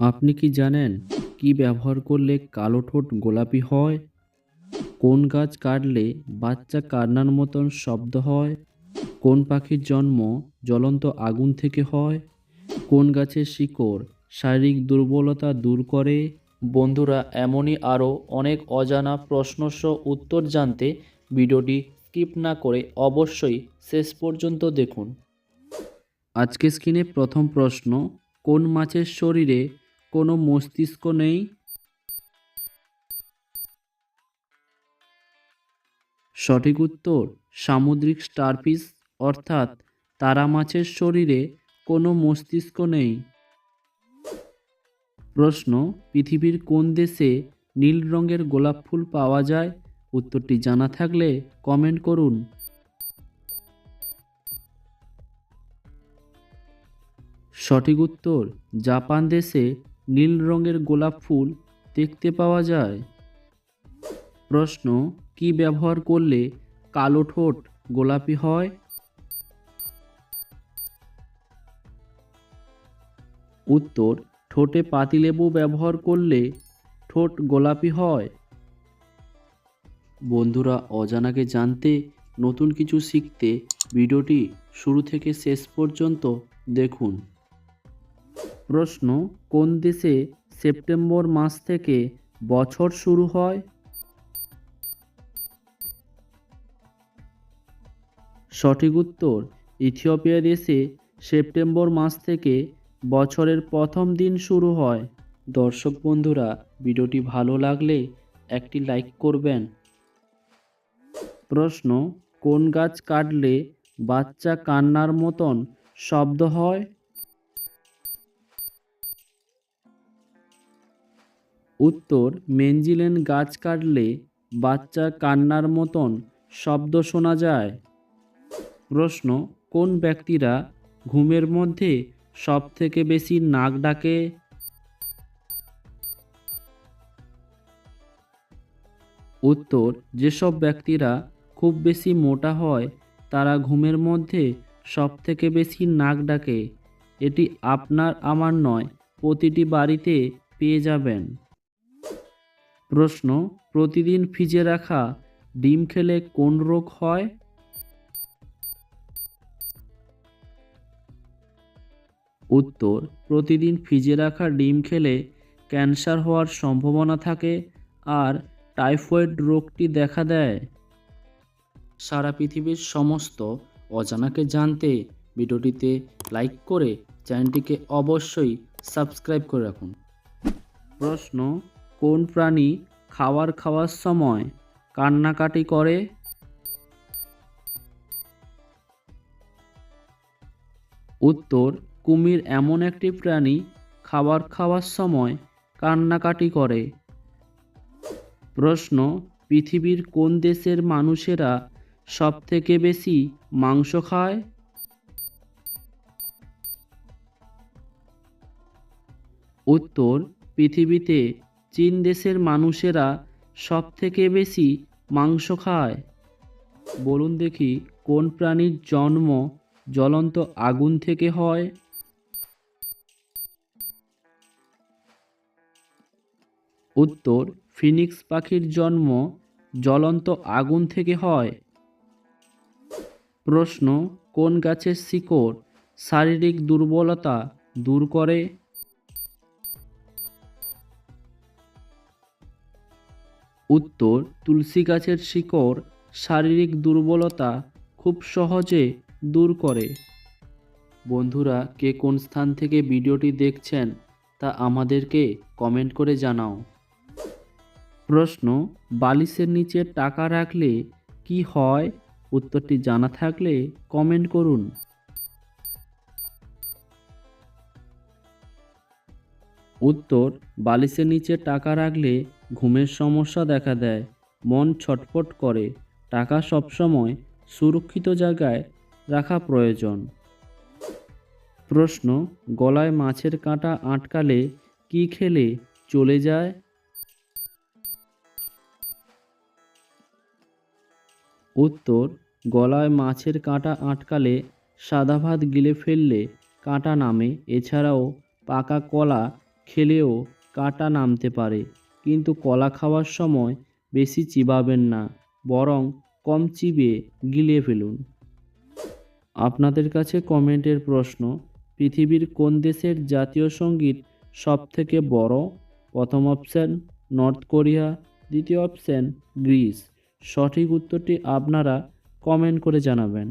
আপনি কি জানেন কি ব্যবহার করলে কালো ঠোঁট গোলাপি হয়? কোন গাছ কাটলে বাচ্চা কান্নার মতন শব্দ হয়? কোন পাখির জন্ম জ্বলন্ত আগুন থেকে হয়? কোন গাছের শিকড় শারীরিক দুর্বলতা দূর করে? বন্ধুরা, এমনই আরও অনেক অজানা প্রশ্নসহ উত্তর জানতে ভিডিওটি স্কিপ না করে অবশ্যই শেষ পর্যন্ত দেখুন। আজকে স্ক্রিনে প্রথম প্রশ্ন, কোন মাছের শরীরে কোনো মস্তিষ্ক নেই। সঠিক উত্তর, সামুদ্রিক স্টারফিস অর্থাৎ তারা মাছের শরীরে কোনো মস্তিষ্ক নেই। প্রশ্ন, পৃথিবীর কোন দেশে নীল রঙের গোলাপ ফুল পাওয়া যায়? উত্তরটি জানা থাকলে কমেন্ট করুন। সঠিক উত্তর, জাপান দেশে নীল রঙের গোলাপ ফুল দেখতে পাওয়া যায়। প্রশ্ন, কি ব্যবহার করলে কালো ঠোঁট গোলাপি হয়? উত্তর, ঠোঁটে পাতিলেবু ব্যবহার করলে ঠোঁট গোলাপি হয়। বন্ধুরা, অজানাকে জানতে নতুন কিছু শিখতে ভিডিওটি শুরু থেকে শেষ পর্যন্ত দেখুন। প্রশ্ন, কোন দেশে সেপ্টেম্বর মাস থেকে বছর শুরু হয়? সঠিক উত্তর, ইথিওপিয়া দেশে সেপ্টেম্বর মাস থেকে বছরের প্রথম দিন শুরু হয়। দর্শক বন্ধুরা, ভিডিওটি ভালো লাগলে একটি লাইক করবেন। প্রশ্ন, কোন গাছ কাটলে বাচ্চা কান্নার মতন শব্দ হয়? উত্তর মেনজিলেন গাছ কাটলে বাচ্চা কান্নার মতন শব্দ শোনা যায়। প্রশ্ন, কোন ব্যক্তিরা ঘুমের মধ্যে সব থেকে বেশি নাক ডাকে? উত্তর, যেসব ব্যক্তিরা খুব বেশি মোটা হয়, তারা ঘুমের মধ্যে সব থেকে বেশি নাক ডাকে। এটি আপনার, আমার নয়, প্রতিটি বাড়িতে পেয়ে যাবেন। প্রশ্ন, প্রতিদিন ফ্রিজে রাখা ডিম খেলে কোন রোগ হয়? উত্তর, প্রতিদিন ফ্রিজে রাখা ডিম খেলে ক্যান্সার হওয়ার সম্ভাবনা থাকে আর টাইফয়েড রোগটি দেখা দেয়। সারা পৃথিবীর সমস্ত অজানাকে জানতে ভিডিওটিতে লাইক করে চ্যানেলটিকে অবশ্যই সাবস্ক্রাইব করে রাখুন। প্রশ্ন কোন প্রাণী খাবার খাওয়ার সময় কান্নাকাটি করে? উত্তর, কুমির এমন একটি প্রাণী খাবার খাওয়ার সময় কান্নাকাটি করে। প্রশ্ন, পৃথিবীর কোন দেশের মানুষেরা সব থেকে বেশি মাংস খায়? উত্তর, পৃথিবীতে চীন দেশের মানুষেরা সব থেকে বেশি মাংস খায়। বলুন দেখি, কোন প্রাণীর জন্ম জ্বলন্ত আগুন থেকে হয়? উত্তর, ফিনিক্স পাখির জন্ম জ্বলন্ত আগুন থেকে হয়। প্রশ্ন, কোন গাছের শিকড় শারীরিক দুর্বলতা দূর করে? উত্তর, তুলসী গাছের শিকড় শারীরিক দুর্বলতা খুব সহজে দূর করে। বন্ধুরা, কে কোন স্থান থেকে ভিডিওটি দেখছেন তা আমাদেরকে কমেন্ট করে জানাও। প্রশ্ন, বালিশের নিচে টাকা রাখলে কি হয়? উত্তরটি জানা থাকলে কমেন্ট করুন। উত্তর, বালিশের নিচে টাকা রাখলে ঘুমের সমস্যা দেখা দেয়। মন ছটফট করে। টাকা সবসময় সুরক্ষিত জায়গায় রাখা প্রয়োজন। প্রশ্ন, গলায় মাছের কাঁটা আটকালে কি খেলে চলে যায়? উত্তর, গলায় মাছের কাঁটা আটকালে সাদা ভাত গিলে ফেললে কাঁটা নামে। এছাড়াও পাকা কলা খেলেও কাঁটা নামতে পারে, কিন্তু কলা খাওয়ার সময় বেশি চিবাবেন না, বরং কম চিবিয়ে গিলিয়ে ফেলুন। আপনাদের কাছে কমেন্টের প্রশ্ন, পৃথিবীর কোন দেশের জাতীয় সংগীত সবথেকে বড়? প্রথম অপশান, নর্থ কোরিয়া, দ্বিতীয় অপশান, গ্রিস। সঠিক উত্তরটি আপনারা কমেন্ট করে জানাবেন।